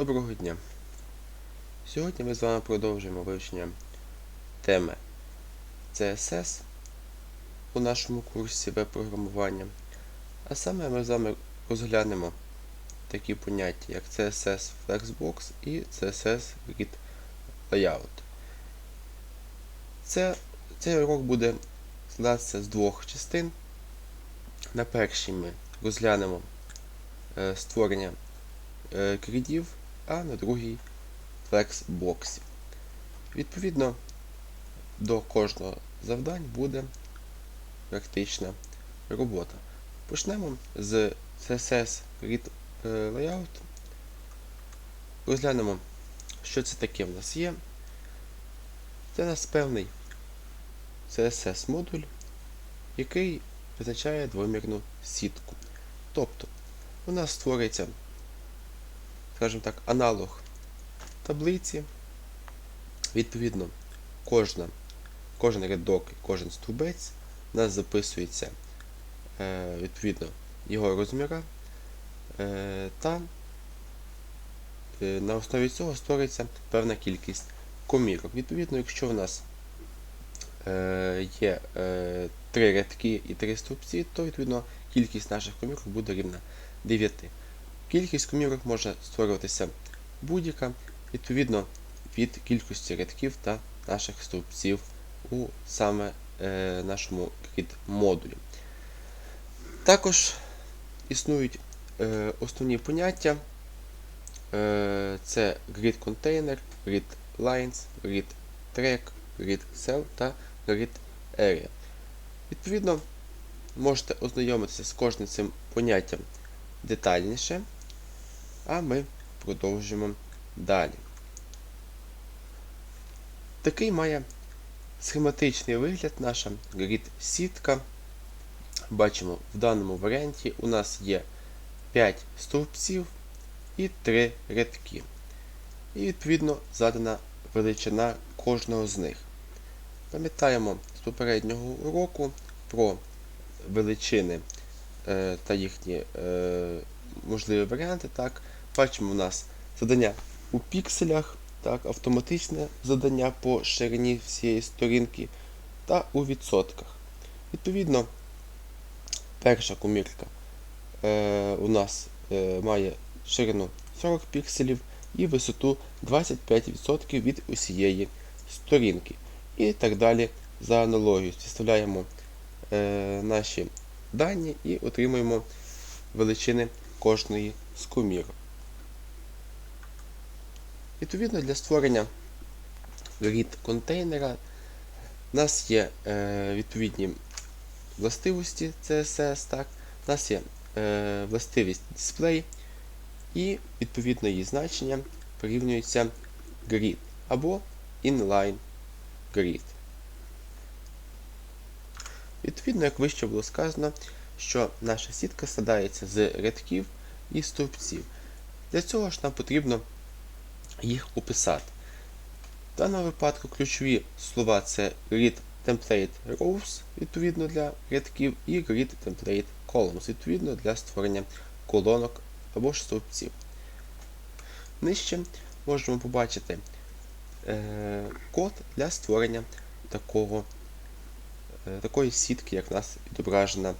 Доброго дня! Сьогодні ми з вами продовжуємо вивчення теми CSS у нашому курсі веб-програмування. А саме ми з вами розглянемо такі поняття, як CSS Flexbox і CSS Grid Layout. Це, цей урок буде складатися з двох частин. На першій ми розглянемо е, створення е, грідів, а на другій флексбоксі. Відповідно, до кожного завдань буде практична робота. Почнемо з CSS Grid е, Layout. Розглянемо, що це таке в нас є. Це у нас певний CSS модуль, який визначає двомірну сітку. Тобто, у нас створюється, скажімо так, аналог таблиці. Відповідно, кожна, кожен рядок кожен стовбець у нас записується е, відповідно його розміра е, та е, на основі цього створюється певна кількість комірок. Відповідно, якщо в нас є три рядки і три стовпці, то відповідно кількість наших комірок буде рівна 9. Кількість комірок може створюватися будь-яка відповідно від кількості рядків та наших стовпців у саме е, нашому модулі. Також існують е, основні поняття. Е, це grid container, grid lines, grid track, grid cell та grid area. Відповідно, можете ознайомитися з кожним цим поняттям детальніше, а ми продовжуємо далі. Такий має схематичний вигляд наша grid-сітка. Бачимо, в даному варіанті у нас є 5 стовпців і 3 рядки. І відповідно задана величина кожного з них. Пам'ятаємо з попереднього уроку про величини е, та їхні е, можливі варіанти. Так. Бачимо у нас задання у пікселях, так, автоматичне задання по ширині всієї сторінки та у відсотках. Відповідно, перша комірка е, у нас е, має ширину 40 пікселів і висоту 25% від усієї сторінки. І так далі за аналогією. Вставляємо е, наші дані і отримуємо величини кожної з комірок. Відповідно, для створення grid контейнера у нас є е, відповідні властивості CSS, так? у нас є е, властивість display і відповідно її значення порівнюється grid або inline grid. Відповідно, як вище було сказано, що наша сітка складається з рядків і стовпців. Для цього ж нам потрібно їх описати. В даному випадку ключові слова це read template rows, відповідно для рядків, і read template columns, відповідно для створення колонок або ж стовпців. Нижче можемо побачити е, код для створення такого, е, такої сітки, як в нас відображена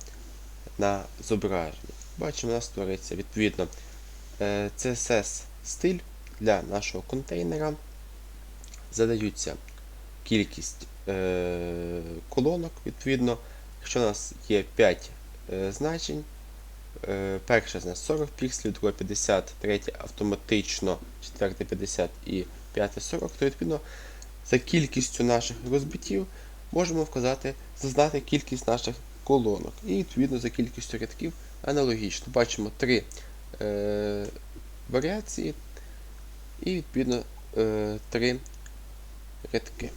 на зображенні. Бачимо, у нас створюється відповідно е, CSS стиль для нашого контейнера задаються кількість е, колонок. Відповідно, якщо у нас є 5 е, значень, перше з нас 40 пікселів, друге 50, третє автоматично, четверте 50 і п'яте 40, то відповідно за кількістю наших розбиттів можемо вказати, зазнати кількість наших колонок. І відповідно за кількістю рядків аналогічно. Бачимо три е, варіації і відповідно е, три рядки.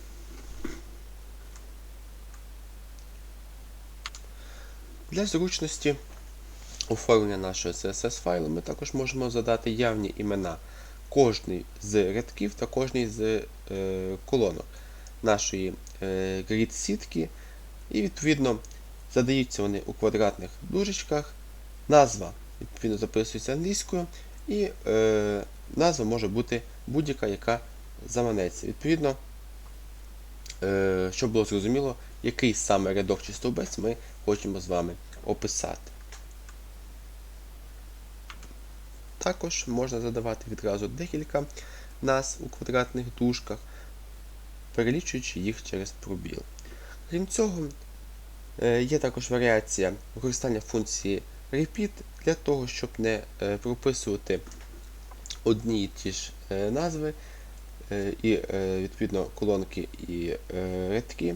Для зручності оформлення нашого CSS файлу ми також можемо задати явні імена кожний з рядків та кожний з е, колонок нашої е, grid сітки. І відповідно задаються вони у квадратних дужечках. Назва відповідно записується англійською. і е, назва може бути будь-яка, яка заманеться. Відповідно, е, щоб було зрозуміло, який саме рядок чи стовбець ми хочемо з вами описати. Також можна задавати відразу декілька назв у квадратних дужках, перелічуючи їх через пробіл. Крім цього, є також варіація використання функції repeat для того, щоб не е, прописувати одні і ті ж е, назви е, і е, відповідно колонки і е, рядки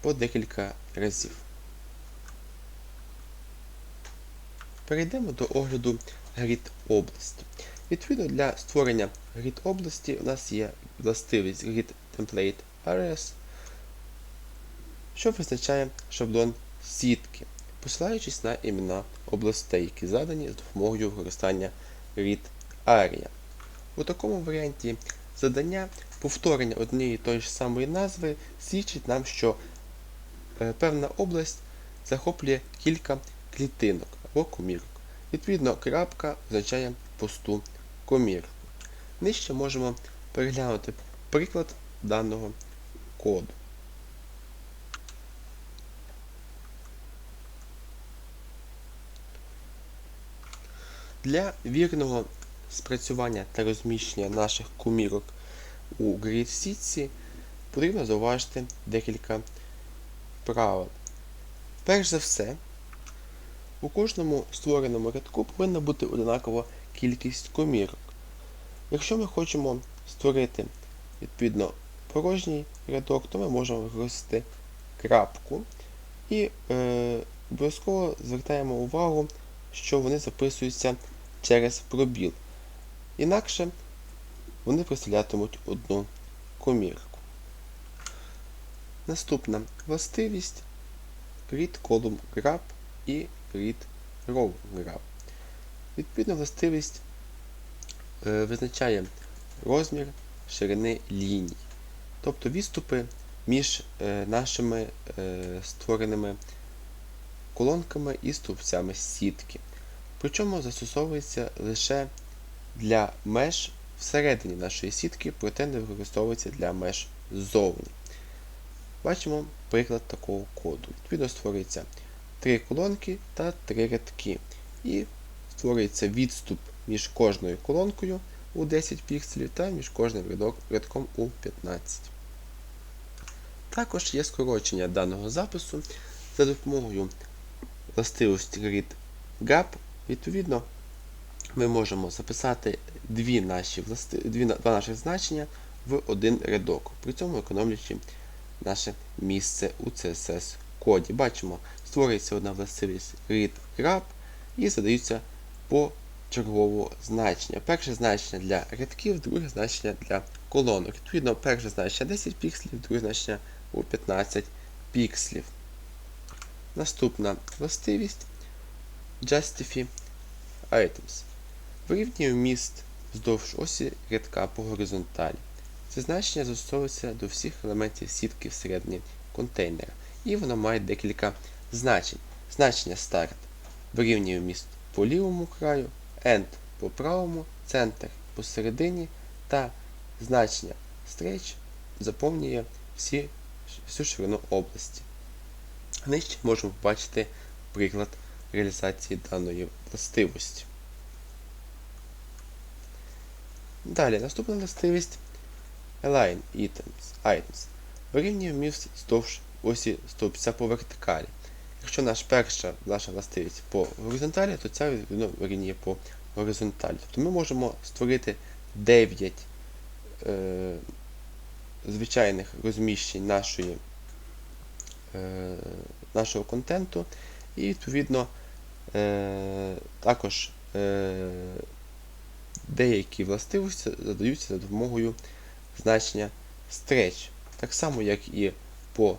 по декілька разів. Перейдемо до огляду грід області. Відповідно для створення грід області у нас є властивість grid template areas, що визначає шаблон сітки, посилаючись на імена областей, які задані з допомогою використання grid area. У такому варіанті задання повторення однієї тої ж самої назви свідчить нам, що е, певна область захоплює кілька клітинок або комірок. Відповідно, крапка означає пусту комірку. Нижче можемо переглянути приклад даного коду. Для вірного спрацювання та розміщення наших комірок у Grid сітці потрібно зауважити декілька правил. Перш за все, у кожному створеному рядку повинна бути однакова кількість комірок. Якщо ми хочемо створити відповідно порожній рядок, то ми можемо використати крапку і е, обов'язково звертаємо увагу, що вони записуються через пробіл. Інакше вони представлятимуть одну комірку. Наступна властивість read column grab і read row grab. Відповідна властивість е, визначає розмір ширини ліній, тобто відступи між е, нашими е, створеними колонками і стовпцями сітки. Причому застосовується лише для меж всередині нашої сітки, проте не використовується для меж ззовні. Бачимо приклад такого коду. Відповідно, створюється три колонки та три рядки. І створюється відступ між кожною колонкою у 10 пікселів та між кожним рядком у 15. Також є скорочення даного запису за допомогою властивості grid gap. Відповідно, ми можемо записати дві наші власти... дві... два наших значення в один рядок, при цьому економлюючи наше місце у CSS коді. Бачимо, створюється одна властивість read grab і задаються по чергового значення. Перше значення для рядків, друге значення для колонок. Відповідно, перше значення 10 пікселів, друге значення у 15 пікселів. Наступна властивість Justify Items. Вирівнює вміст вздовж осі рядка по горизонталі. Це значення застосовується до всіх елементів сітки всередині контейнера. І воно має декілька значень. Значення старт вирівнює вміст по лівому краю, end по правому, центр посередині та значення stretch заповнює всі, всю ширину області. Нижче можемо побачити приклад реалізації даної властивості. Далі, наступна властивість Align items, items. Вирівнює вміст вздовж осі стовпця по вертикалі. Якщо наш перша наша властивість по горизонталі, то ця відповідно вирівнює по горизонталі. Тобто ми можемо створити 9 е, звичайних розміщень нашої, е, нашого контенту, і відповідно також е, деякі властивості задаються за допомогою значення stretch, так само, як і по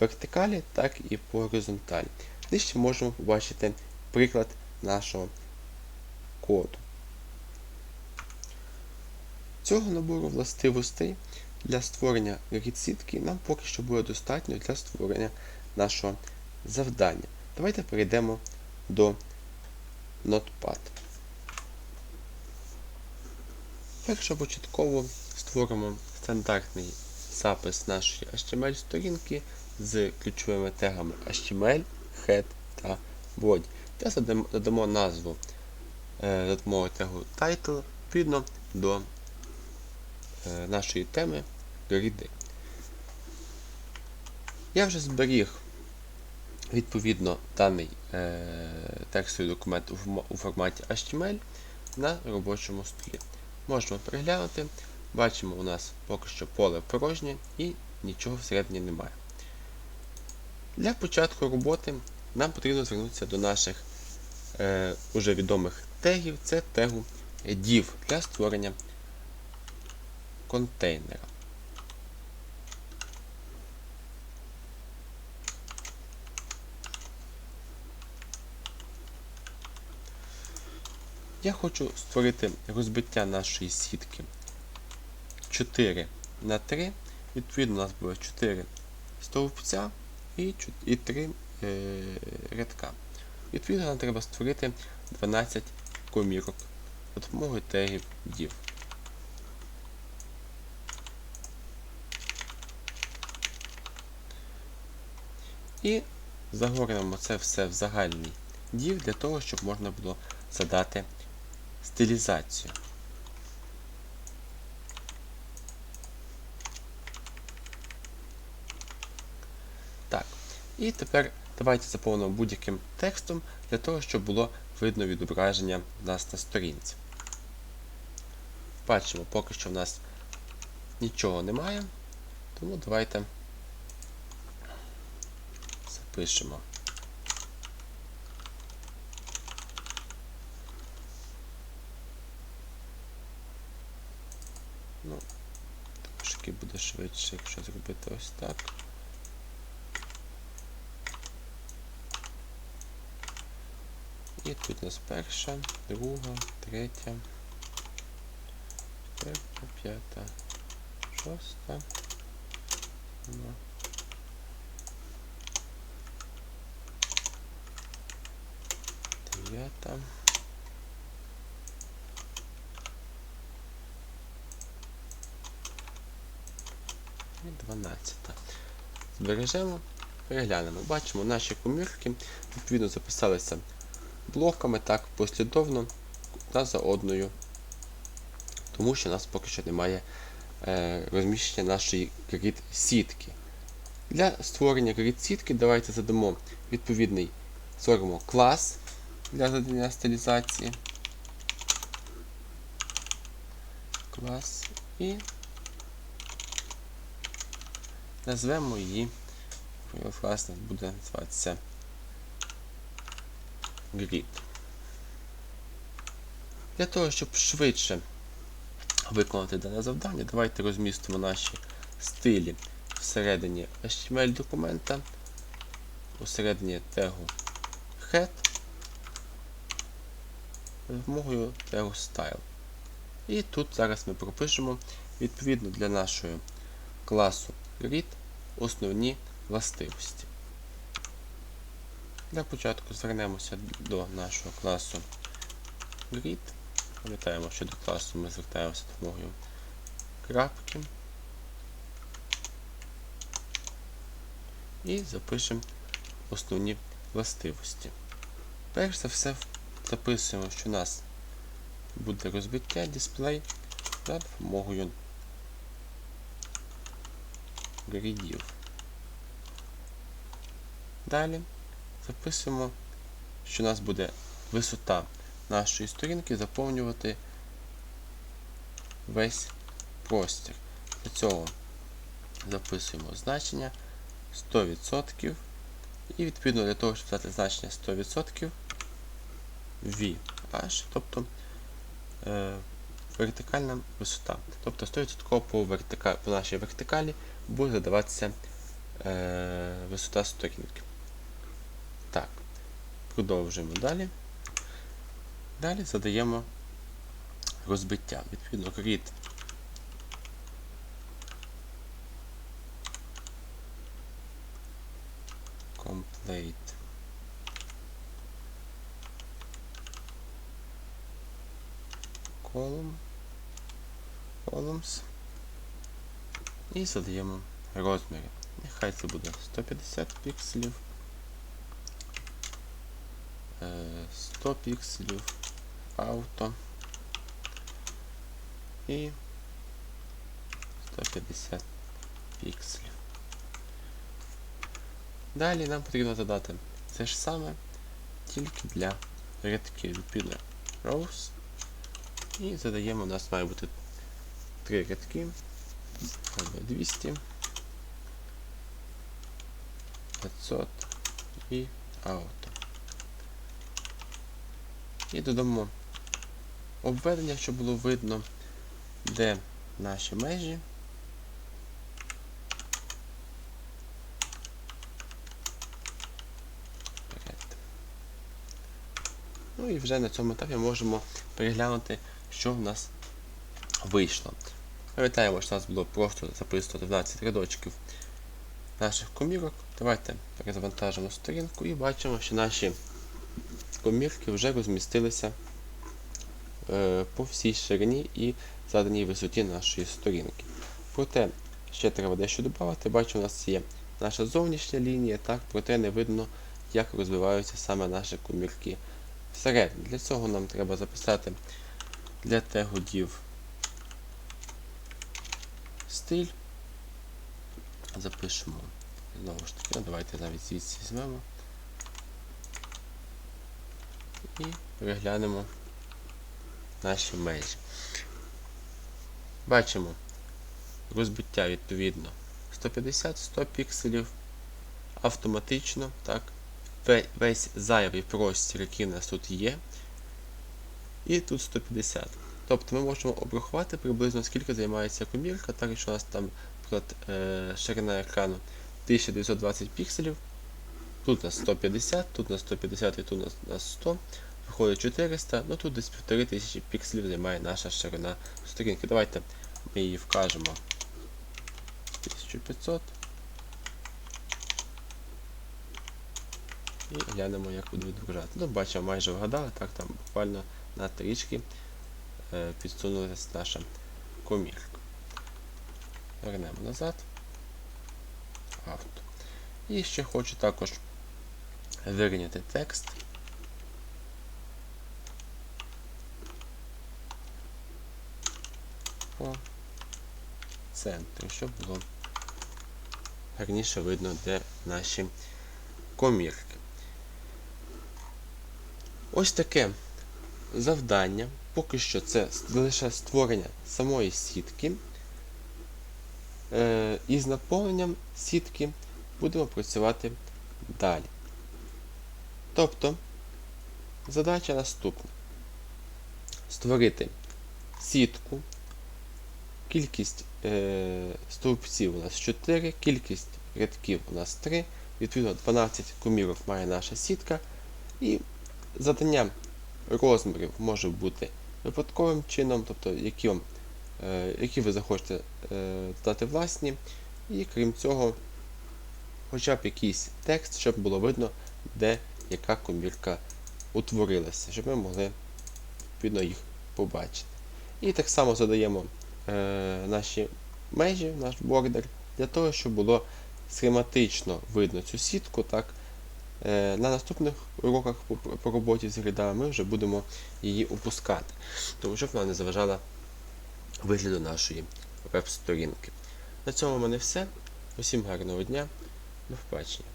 вертикалі, так і по горизонталі. Нижче можемо побачити приклад нашого коду. Цього набору властивостей для створення грід-сітки нам поки що буде достатньо для створення нашого завдання. Давайте перейдемо до Notepad. Першопочатково створимо стандартний запис нашої HTML-сторінки з ключовими тегами HTML, Head та Body. Та задамо назву е, тегу Title відповідно до е, нашої теми гриди. Я вже зберіг відповідно даний е, текстовий документ у, форматі HTML на робочому столі. Можемо переглянути. Бачимо, у нас поки що поле порожнє і нічого всередині немає. Для початку роботи нам потрібно звернутися до наших е, уже відомих тегів. Це тегу div для створення контейнера. Я хочу створити розбиття нашої сітки 4 на 3. Відповідно, у нас буде 4 стовпця і, 3 е, рядка. Відповідно, нам треба створити 12 комірок за допомогою тегів div. І загорнемо це все в загальний div для того, щоб можна було задати стилізацію. Так. І тепер давайте заповнимо будь-яким текстом для того, щоб було видно відображення в нас на сторінці. Бачимо, поки що в нас нічого немає, тому давайте запишемо. Ну, трошки буде швидше, якщо зробити ось так. І тут у нас перша, друга, третя, четверта, п'ята, шоста. Ну. Дев'ята. І 12. Збережемо, переглянемо. Бачимо, наші комірки відповідно записалися блоками так послідовно одна за одною, тому що у нас поки що немає е, розміщення нашої grid сітки. Для створення grid сітки давайте задамо відповідний створимо клас для задання стилізації. Клас і назвемо її, власне, буде називатися grid. Для того, щоб швидше виконати дане завдання, давайте розмістимо наші стилі всередині HTML документа, усередині тегу head допомогою тегу style. І тут зараз ми пропишемо відповідно для нашого класу grid основні властивості. Для початку звернемося до нашого класу grid. Пам'ятаємо, що до класу ми звертаємося допомогою крапки. І запишемо основні властивості. Перш за все записуємо, що у нас буде розбиття дисплей за допомогою грідів. Далі записуємо, що у нас буде висота нашої сторінки заповнювати весь простір. Для цього записуємо значення 100% і відповідно для того, щоб дати значення 100% VH, тобто е, вертикальна висота. Тобто 100% по, вертика, по нашій вертикалі буде задаватися е, висота сторінки. Так, продовжуємо далі. Далі задаємо розбиття. Відповідно, grid complete column columns і задаємо розміри. Нехай це буде 150 пікселів. е, 100 пікселів авто і 150 пікселів. Далі нам потрібно задати це ж саме тільки для рядків відповідно rows. І задаємо, у нас має бути три рядки. Або 200, 500 і auto. І додамо обведення, щоб було видно, де наші межі. Ну і вже на цьому етапі можемо переглянути, що в нас вийшло. Пам'ятаємо, що у нас було просто записано 12 рядочків наших комірок. Давайте перезавантажимо сторінку і бачимо, що наші комірки вже розмістилися е, по всій ширині і заданій висоті нашої сторінки. Проте ще треба дещо додати. Бачимо, у нас є наша зовнішня лінія, так, проте не видно, як розвиваються саме наші комірки всередині. Для цього нам треба записати для тегодів стиль. Запишемо знову ж таки, давайте навіть звідси візьмемо і переглянемо наші межі. Бачимо розбиття відповідно 150-100 пікселів автоматично, так, весь зайвий простір, який у нас тут є, і тут 150. Тобто ми можемо обрахувати приблизно скільки займається комірка, так якщо у нас там наприклад, е, ширина екрану 1920 пікселів, тут у нас 150, тут у нас 150 і тут у нас- у нас 100, виходить 400, ну тут десь 1500 пікселів займає наша ширина сторінки. Давайте ми її вкажемо 1500 і глянемо, як буде відображати. Ну, бачимо, майже вгадали, так там буквально на трішки підсунулася наша комірка. Вернемо назад. Авто. І ще хочу також вирівняти текст. По центру, щоб було гарніше видно, де наші комірки. Ось таке завдання. Поки що це лише створення самої сітки. Е, і з наповненням сітки будемо працювати далі. Тобто, задача наступна. Створити сітку. Кількість е, стовпців у нас 4, кількість рядків у нас 3, відповідно 12 комірок має наша сітка. І задання розмірів може бути випадковим чином, тобто які, вам, е, які ви захочете е, дати власні. І крім цього, хоча б якийсь текст, щоб було видно, де яка комірка утворилася, щоб ми могли відповідно їх побачити. І так само задаємо е, наші межі, наш бордер, для того, щоб було схематично видно цю сітку. так, Е, На наступних уроках по, по роботі з гридами ми вже будемо її опускати, тому щоб вона не заважала вигляду нашої веб-сторінки. На цьому в мене все. Усім гарного дня. До побачення.